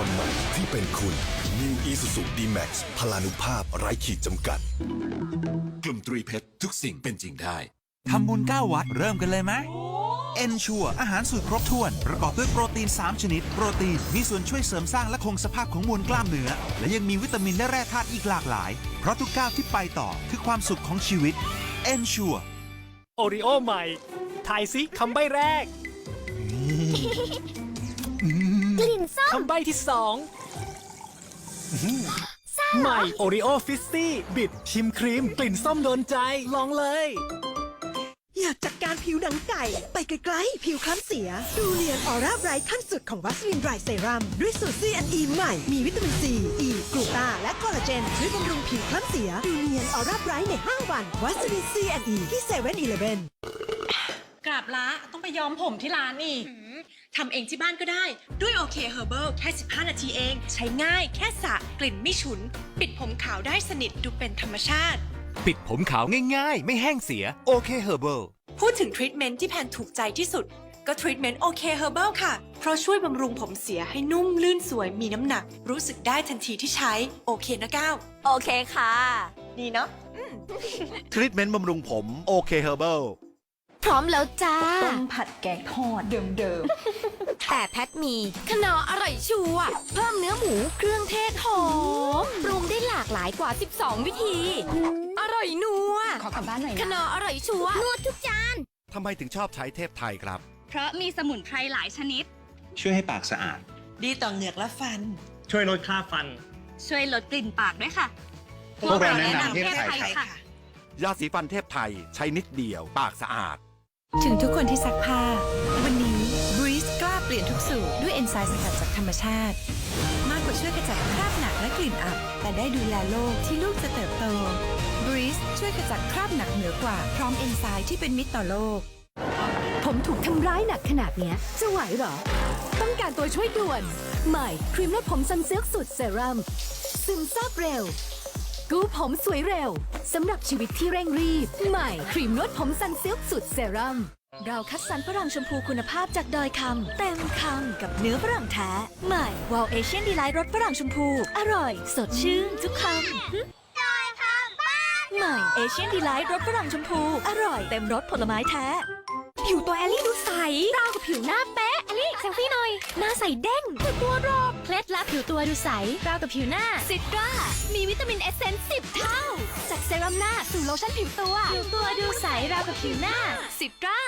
อนใหม่ที่เป็นคุณ New Isuzu D-Max พลานุภาพไร้ขีดจำกัด กลุ่มตรีเพชรทุกสิ่งเป็นจริงได้ ทำบุญ 9 วัดเริ่มกันเลยไหมเอนชัวอาหารสูตรครบถ้วน ประกอบด้วยโปรตีน 3 ชนิด โปรตีน มีส่วนช่วยเสริมสร้างและคงสภาพของมวลกล้ามเนื้อ และยังมีวิตามินและแร่ธาตุอีกหลากหลาย เพราะทุกก้าวที่ไปต่อคือความสุขของชีวิตเอนชัวโอริโอใหม่ทายซิคำใบ้แรกกลิ่นส้ม คำใบ้ที่สองใหม่โอริโอฟิสซี่บิดชิมครีม กลิ่นส้มโดนใจ ลองเลย อยากจัดการผิวหนังไก่ ไปไกลๆ ผิวคล้ำเสีย ดูเนียนออร่าไบรท์ขั้นสุดของวัสลินไดรเซรั่มด้วยสูตร C&E ใหม่ มีวิตามินซี E กลูตา และคอลลาเจนช่วยบำรุงผิวคล้ำเสีย ดูเนียนออร่าไบรท์ใน5วันวัสลิน C&E ที่7 e เ e ่ e อกราบละต้องไปย้อมผมที่ร้านอีก ทำเองที่บ้านก็ได้ ด้วยโอเคเฮอร์เบิลแค่ 15 นาทีเอง ใช้ง่ายแค่สระกลิ่นไม่ฉุน ปิดผมขาวได้สนิทดูเป็นธรรมชาติ ปิดผมขาวง่ายๆ ไม่แห้งเสียโอเคเฮอร์เบิลพูดถึงทรีทเมนต์ที่แพนถูกใจที่สุด ก็ทรีทเมนต์โอเคเฮอร์เบิลค่ะ เพราะช่วยบำรุงผมเสียให้นุ่มลื่นสวยมีน้ำหนัก รู้สึกได้ทันทีที่ใช้โอเคนะก้าวโอเคค่ะ ดีเนาะ ทรีทเมนต์บำรุงผมโอเคเฮอร์เบิล พร้อมแล้วจ้า ต้มผัดแกงทอดเดิมแต่แพทมีขนออร่อยชัวร์เพิ่มเนื้อหมูเครื่องเทศหอมปรุงได้หลากหลายกว่า 12 วิธี อร่อยนัวๆ ขอกลับบ้านหน่อยขนออร่อยชัวร์นวดทุกจาน ทำไมถึงชอบใช้เทพไทยครับ เพราะมีสมุนไพรหลายชนิด ช่วยให้ปากสะอาด ดีต่อเหงือกและฟัน ช่วยลดค่าฟัน ช่วยลดกลิ่นปากด้วยค่ะพวกเราแนะนำเทพไทย ค่ะ ยาสีฟันเทพไทยใช้นิดเดียว ปากสะอาด ถึงทุกคนที่ซักผ้า วันนี้ Breeze กล้าเปลี่ยนทุกสูตรด้วยเอนไซม์สกัดจากธรรมชาติ มากกว่าช่วยขจัดคราบหนักและกลิ่นอับ แต่ได้ดูแลโลกที่ลูกจะเติบโต Breeze ช่วยขจัดคราบหนักเหนือกว่า พร้อมเอนไซม์ที่เป็นมิตรต่อโลก ผมถูกทำร้ายหนักขนาดเนี้ย จะไหวเหรอ ต้องการตัวช่วยด่วน ใหม่ครีมนวดผมซันซิลค์สูตรเซรั่มซึมซาบเร็ว กู้ผมสวยเร็ว สำหรับชีวิตที่เร่งรีบ ใหม่ครีมนวดผมซันซิลสูตรเซรั่มเราคัดสรรฝรั่งชมพูคุณภาพจากดอยคำเต็มคำกับเนื้อฝรั่งแท้ ใหม่วอลเอเชียนดีไลท์รสฝรั่งชมพู อร่อย สดชื่นทุกคำใหม่เอเชียนดีไลท์รสฝรั่งชมพู อร่อยเต็มรสผลไม้แท้ ผิวตัวแอลลี่ดูใสราวกับผิวหน้าเป๊ะแอลลี่ ใสเด้งแต่ตัวรอบเคล็ดลับผิวตัวดูใสราวกับผิวหน้าซิตรามีวิตามินเอสเซนส์สิบเท่า จากเซรั่มหน้าสู่โลชั่นผิวตัว ผิวตัวดูใสราวกับผิวหน้าซิตรา